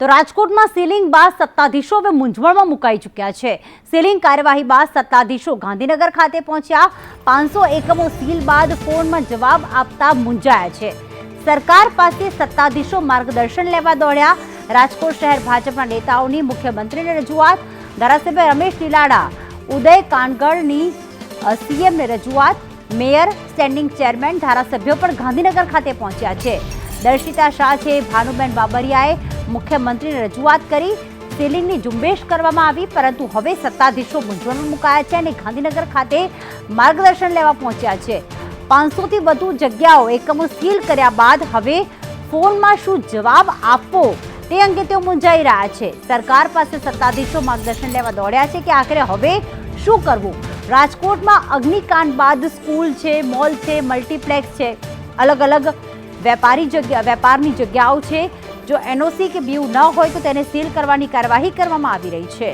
તો રાજકોટમાં સીલિંગ બાદ સત્તાધીશો હવે મૂંઝવણમાં મુકાઈ ચૂક્યા છે. સીલિંગ કાર્યવાહી બાદ સત્તાધીશો ગાંધીનગર ખાતે પહોંચ્યા. પાંચસો એકમો સીલ બાદ ફોનમાં જવાબ આપતા મૂંઝાયા છે. સરકાર પાસે સત્તાધીશો માર્ગદર્શન લેવા દોડ્યા. રાજકોટ શહેર ભાજપના નેતાઓની મુખ્યમંત્રીને રજૂઆત. ધારાસભ્ય રમેશ નીલાડા ઉદય કાનગડની સીએમને રજૂઆત. મેયર, સ્ટેન્ડિંગ ચેરમેન, ધારાસભ્યો પણ ગાંધીનગર ખાતે પહોંચ્યા છે. દર્શિતા શાહ છે, ભાનુબેન બાબરિયાએ મુખ્યમંત્રીને રજૂઆત કરી, સીલિંગની ઝુંબેશ કરવામાં આવી, પરંતુ હવે સત્તાધીશો મૂંઝવણમાં મુકાયા છે અને ગાંધીનગર ખાતે માર્ગદર્શન લેવા પહોંચ્યા છે. પાંચસોથી વધુ જગ્યાઓ એકમો સીલ કર્યા બાદ હવે ફોનમાં શું જવાબ આપવો તે અંગે તેઓ મૂંઝાઈ રહ્યા છે. સરકાર પાસે સત્તાધીશો માર્ગદર્શન લેવા દોડ્યા છે કે આખરે હવે શું કરવું? રાજકોટમાં અગ્નિકાંડ બાદ સ્કૂલ છે, મોલ છે, મલ્ટીપ્લેક્સ છે અલગ અલગ વેપારી જગ્યા, વેપારની જગ્યાઓ છે. જો એનઓસી કે બીયુ ન હોય તો તેને સીલ કરવાની કાર્યવાહી કરવામાં આવી રહી છે.